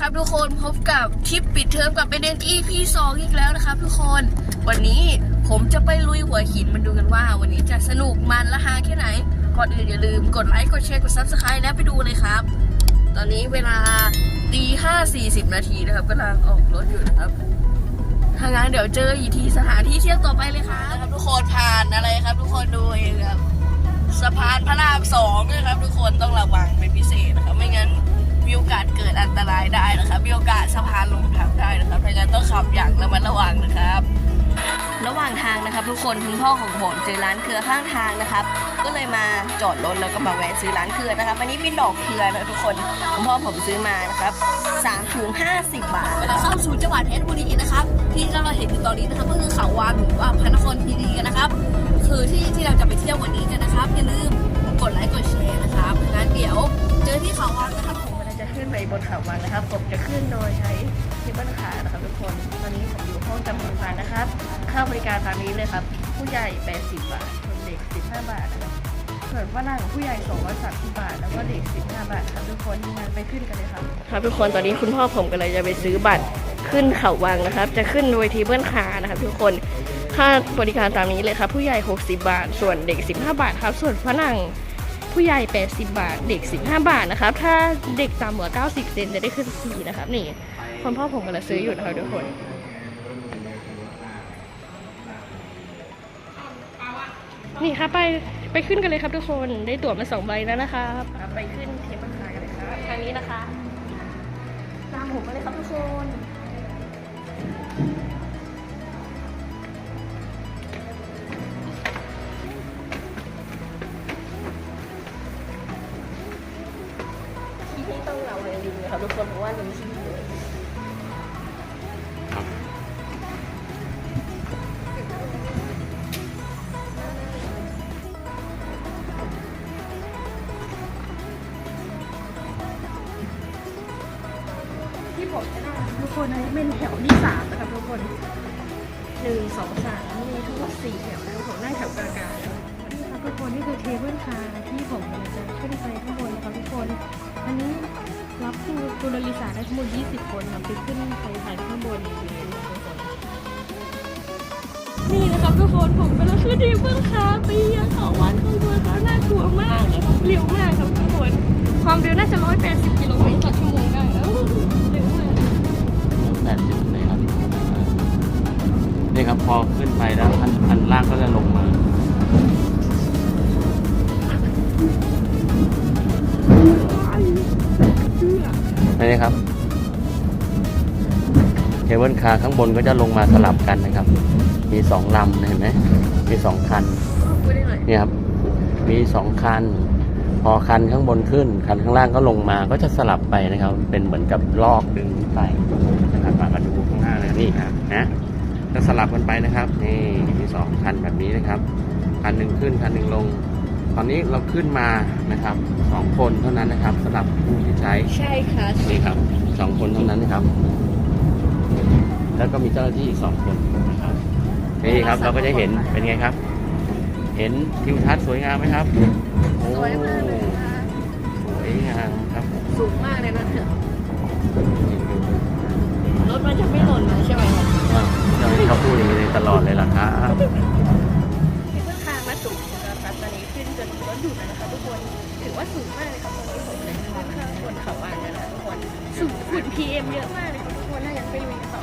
ครับทุกคนพบกับทริปปิดเทอมกับเป็นเดน EP 2อีกแล้วนะครับ ทุกคนวันนี้ผมจะไปลุยหัวหินมาดูกันว่า วันนี้จะสนุกมันและฮาแค่ไหนก่อนอื่นอย่าลืมกดไลค์กดแชร์กด Subscribe แล้วไปดูเลยครับ ตอนนี้เวลาตีห้าสี่สิบนาทีนะครับกำลังออกรถอยู่นะครับถ้างั้นเดี๋ยวเจออีกทีสถานที่เที่ยวต่อไปเลยครับนะครับ ทุกคนผ่านอะไรครับ ทุกคนดูเองครับสะพานพระรามสองนะครับ ทุกคนต้องระวังเป็นพิเศษนะครับไม่งั้น มีโอกาสเกิดอันตรายได้นะครับมีโอกาสสะพานลงทับได้นะครับถ้างั้นต้องขับอย่างระมัดระวังนะครับ ระหว่างทางนะครับ ทุกคนคุณพ่อของผมเจอร้านเครือข้างทางนะครับ ก็เลยมาจอดรถแล้วก็มาแวะซื้อร้านเครือนะครับอันนี้เป็นดอกเครือนะทุกคนคุณพ่อผมซื้อมานะครับสามถุงห้าสิบบาทแล้วเข้าสู่จังหวัดเพชรบุรีนะครับ ที่เราเห็นอยู่ตอนนี้นะครับก็คือเขาวางหรือว่าพระนครคีรีนะครับ คือที่ที่เราจะไปเที่ยววันนี้กันนะครับอย่าลืมกดไลค์กดแชร์นะครับงั้นเดี๋ยวเจอที่เขาวังนะครับผมเราจะ ขึ้นไปบนเขาวังนะครับ ผมจะขึ้นโดยใช้เคเบิลคาร์นะครับทุกคน ตอนนี้ผมอยู่ห้องจำนวนพันนะครับ ค่าบริการตามนี้เลยครับ ผู้ใหญ่ 80 บาทส่วนเด็ก 15 บาทนะครับส่วนฝรั่งผู้ใหญ่230บาท แล้วก็เด็ก 15 บาทครับทุกคนงานไปขึ้นกันเลยครับ ครับทุกคนตอนนี้คุณพ่อผมก็เลยจะไปซื้อบัตรขึ้นเขาวังนะครับ จะขึ้นโดยทีเบิลคาร์นะครับทุกคนค่าบริการตามนี้เลยครับ ผู้ใหญ่ 60 บาท ส่วนเด็ก 15 บาทครับ ส่วนฝรั่ง ผู้ใหญ่ 80 บาท เด็ก 15 บาทนะครับ ถ้าเด็กต่ำกว่า90 เซนจะได้ขึ้นฟรีนะครับ นี่คุณพ่อผมกำลังซื้ออยู่นะครับทุกคนนี่ครับไปไปขึ้นกันเลยครับทุกคนได้ตั๋วมาสองใบแล้วนะครับไปขึ้นเทปราคากันเลยครับทางนี้นะคะ ตามผมมาเลยครับทุกคน วังลิงนะค ผู้บริษัทได้ทั้งหมด20 คนครับไปขึ้นไปถ่ายข้างบนเลยนะครับทุกคนนี่นะครับทุกคนผมกำลังขึ้นที่เบื้องค้าปียังเขาวันข้างบนเขาน่ากลัวมากเลยครับเร็วมากครับทุกคนความเร็วน่าจะ 180 กิโลเมตรต่อชั่วโมงได้เร็วมากแปดสิบเลยครับนี่ครับพอขึ้นไปแล้วอันอันล่างก็จะลงมา นี่ครับเคเบิลคาร์ข้างบนก็จะลงมาสลับกันนะครับ มีสองลำเห็นไหมมีสองคันเนี่ยครับ มีสองคัน พอคันข้างบนขึ้น คันข้างล่างก็ลงมาก็จะสลับไปนะครับ เป็นเหมือนกับลอกดึงไปนะครับมาดูข้างหน้าเลยนี่ครับนะจะสลับกันไปนะครับ นี่มีสองคันแบบนี้นะครับ คันหนึ่งขึ้นคันหนึ่งลง ตอนนี้เราขึ้นมานะครับสองคนเท่านั้นนะครับสำหรับผู้ที่ใช้ใช่ค่ะนี่ครับสองคนเท่านั้นนะครับ แล้วก็มีเจ้าหน้าที่อีกสองคนนะครับนี่ครับเราก็จะเห็นเป็นไงครับ เห็นทิวทัศน์สวยงามไหมครับโอ้สวยมากเลยนะคะสวยงามครับสูงมากเลยนะเถอะรถมันจะไม่หล่นนะใช่ไหมครับอะเจ้าหน้าที่เขาพูดอย่างนี้ตลอดเลยล่ะครับ จนรถหยุดแล้วนะครับทุกคนถือว่าสูงมากเลยครับตอนนี้ผมเลยขึ้นข้างบนเขาอ่างกันนะทุกคนสูงฝุ่น PM เยอะมากเลยครับทุกคนน่าจะไปลุยกันต่อ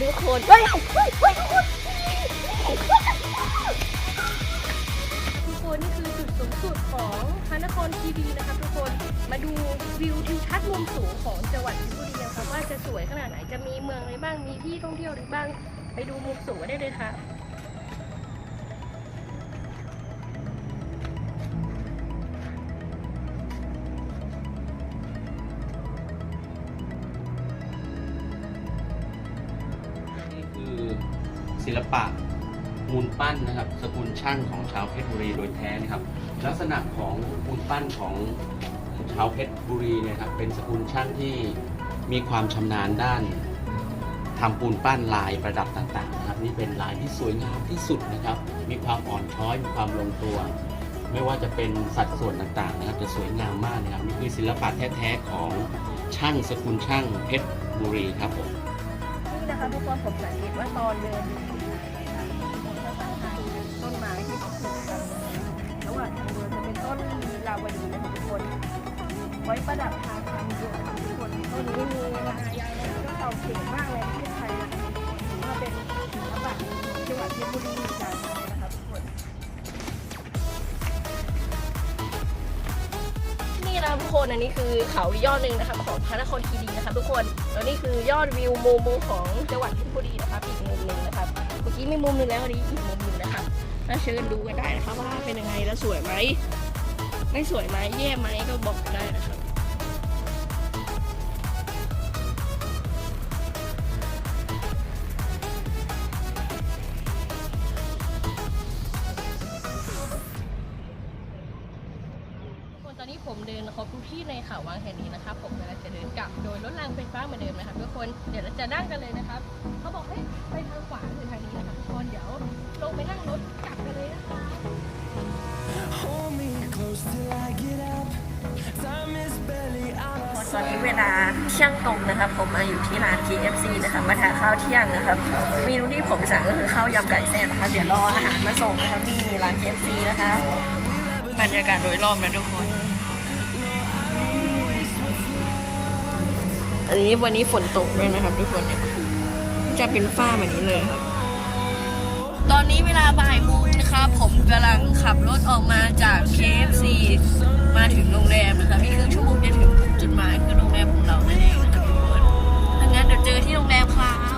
ต่อดีกว่าค่ะทุกคนเฮ้ยเฮ้ยเฮ้ยทุกคนทุกคนนี่คือจุดสูงสุดของพระนครคีรีนะคะทุกคนมาดูวิวทิวทัศน์มุมสูงของจังหวัดเพชรบุรีนะครับว่าจะสวยขนาดไหนจะมีเมืองอะไรบ้างมีที่ท่องเที่ยวอะไรบ้าง ไปดูมุมสูงได้เลยค่ะ ปั้นนะครับสกุลช่างของชาวเพชรบุรีโดยแท้นะครับ ลักษณะของมูลปั้นของชาวเพชรบุรีเนี่ยครับเป็นสกุลช่างที่มีความชำนาญด้านทำปูนปั้นลายประดับต่างๆนะครับนี่เป็นลายที่สวยงามที่สุดนะครับ มีความอ่อนช้อยมีความลงตัว ไม่ว่าจะเป็นสัดส่วนต่างๆนะครับจะสวยงามมากนะครับนี่คือศิลปะแท้ๆของช่างสกุลช่างเพชรบุรีครับผมนี่นะคะทุกคนผมสังเกตว่าตอนเดินอยู่ ต้นไม้ที่เขาปลูกกันระหว่างทางเดินจะเป็นต้นลาวดีนะคะทุกคน ไว้ประดับทางทางเดินทุกคนต้นนี้มีมายาวนานก็เก่าเก่งมากเลยในประเทศไทยนะคะถือว่าเป็นศิลปะจังหวัดเพชรบุรีอีกอย่างหนึงเลยนะคะทุกคนนี่นะทุกคนอันนี้คือเขายอดหนึ่งนะคะของพระนครคีรีนะคะทุกคนแล้วนี่คือยอดวิวมุมของจังหวัดเพชรบุรีนะครับอีกมุมหนึ่งนะครับเมื่อกี้มีมุมหนึ่งแล้วอันนี้อีก มุมหนึ่งนะครับน่าเชิญดูกันได้นะคะว่าเป็นยังไงแล้วสวยไหมไม่สวยไหมแย่ไหมก็บอกกันได้นะครับทุกคนตอนนี้ผมเดินครบทุกที่ในเขาววังแห่งนี้นะครับผมกำลังจะเดินกลับโดยรถรางไฟฟ้าเหมือนเดิมนะครับทุกคนเดี๋ยวเราจะนั่งกันเลยนะครับเขาบอกให้ไปทางขวาคือทางนี้นะครับทุกคนเดี๋ยวลงไปนั่ง ตอนนี้เวลาเที่ยงตรงนะครับ ผมมาอยู่ที่ร้าน KFC นะครับมาทานข้าวเที่ยงนะครับเมนูที่ผมสั่งก็คือข้าวยำไก่แซ่บนะคะเดี๋ยวรออาหารมาส่งนะครับที่ร้าน KFC นะคะบรรยากาศโดยรอบนะทุกคน อันนี้วันนี้ฝนตกด้วยนะครับทุกคนเนี่ยจะเป็นฝ้าแบบนี้เลยครับ ตอนนี้เวลาบ่ายโมง นะครับ ผมกำลังขับรถออกมาจาก KFC มาถึงโรงแรมนะครับนี่คือชั่วโมงจะถึงจุดหมายคือโรงแรมของเรานั่นเองนะครับทุกคนถ้างั้นเดี๋ยวเจอที่โรงแรมครับ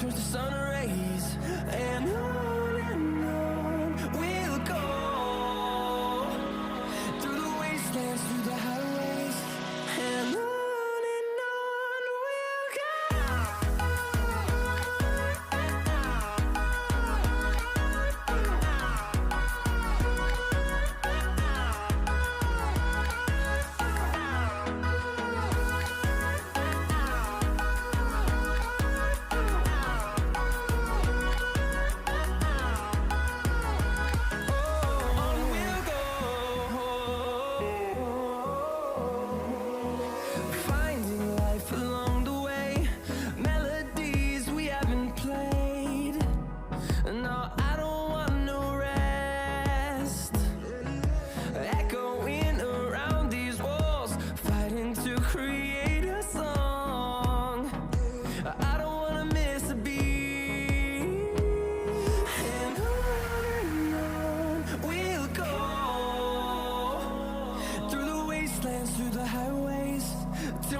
turns the sun around.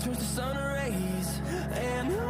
turns to sun rays. And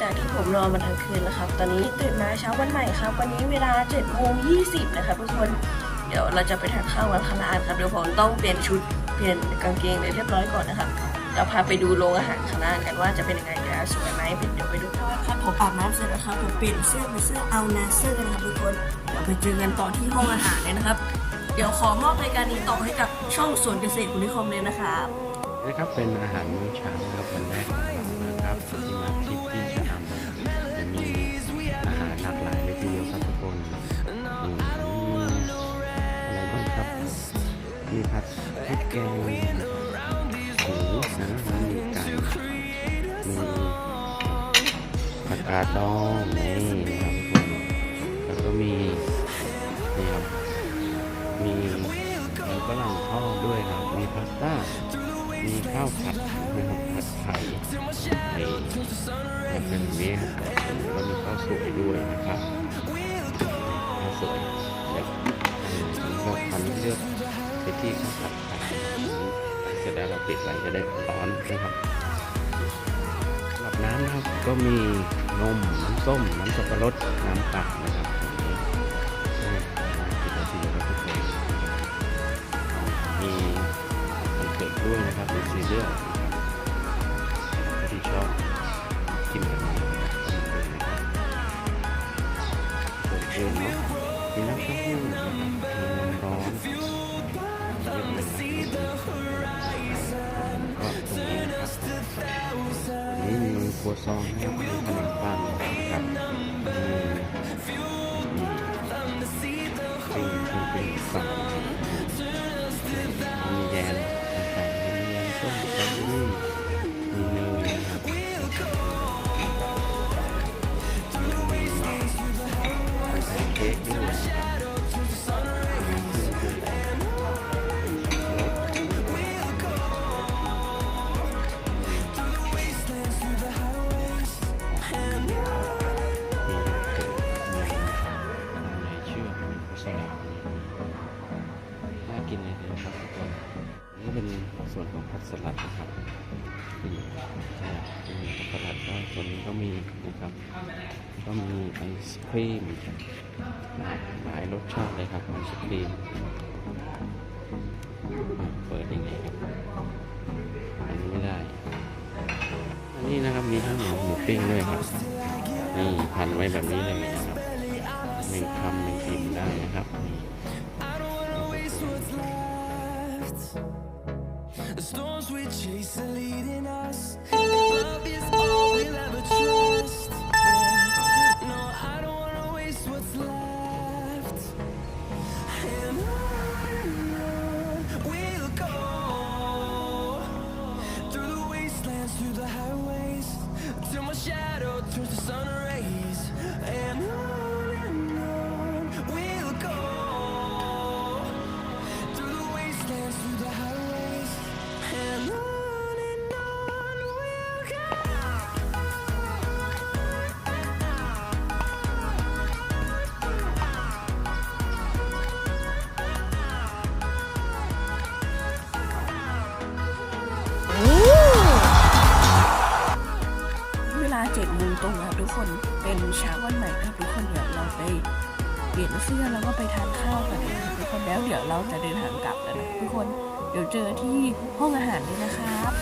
จากที่ผมนอนมาทั้งคืนนะครับ ตอนนี้ตื่นมาเช้าวันใหม่ครับ วันนี้เวลา7โมง20นะครับทุกคน เดี๋ยวเราจะไปทานข้าววันคณะครับ เดี๋ยวผมต้องเปลี่ยนชุด เปลี่ยนกางเกงเลยเรียบร้อยก่อนนะครับเดี๋ยวพาไปดูโรงอาหารคณะกันว่าจะเป็นยังไงจะสวยไหมเดี๋ยวไปดูครับผมอาบน้ำเสร็จแล้วครับ ผมเปลี่ยนเสื้อเป็นเสื้อเอานาเซอร์นะครับทุกคน เดี๋ยวไปเจอกันต่อที่ห้องอาหารเลยนะครับ เดี๋ยวขอมอบรายการนี้ต่อให้กับช่องสวนเกษตรคุณนิคมเลยนะครับนะครับเป็นอาหารมื้อเช้าครับวันแรก กาดดองนี่ครับทุกคนแล้วก็มีนี่ครับมีมีฝรั่งทอดด้วยครับ มีพาสต้า มีข้าวผัดนะครับผัดไข่ไข่มันเป็นอย่างนี้ครับแล้วมีข้าวสวยด้วยนะครับข้าวสวยเดี๋ยวผมชอบทำเลือกไปที่ข้าวผัดไข่เสร็จแล้วเราปิดไว้จะได้ร้อนนะครับสำหรับน้ำนะครับก็มี นม น้ำส้ม น้ำสับปะรด น้ำเปลานะครับปิดนาทีเดียวก็ทุกคนมีคอนเสิร์ตด้วยนะครับมีซีเรียล นี่มีครัวซอ ปิ้งด้วยครับนี่พันไว้แบบนี้เลยนะครับหนึ่งคำหนึ่งกินได้นะครับ The storms we chase are leading us คนเป็นเช้าวันใหม่ครับทุกคนเดี๋ยวเราไปเปลี่ยนเสื้อแล้วก็ไปทานข้าวกันนะครับทุกคนแล้วเดี๋ยวเราจะเดินทางกลับแล้วนะทุกคนเดี๋ยวเจอที่ห้องอาหารเลยนะครับ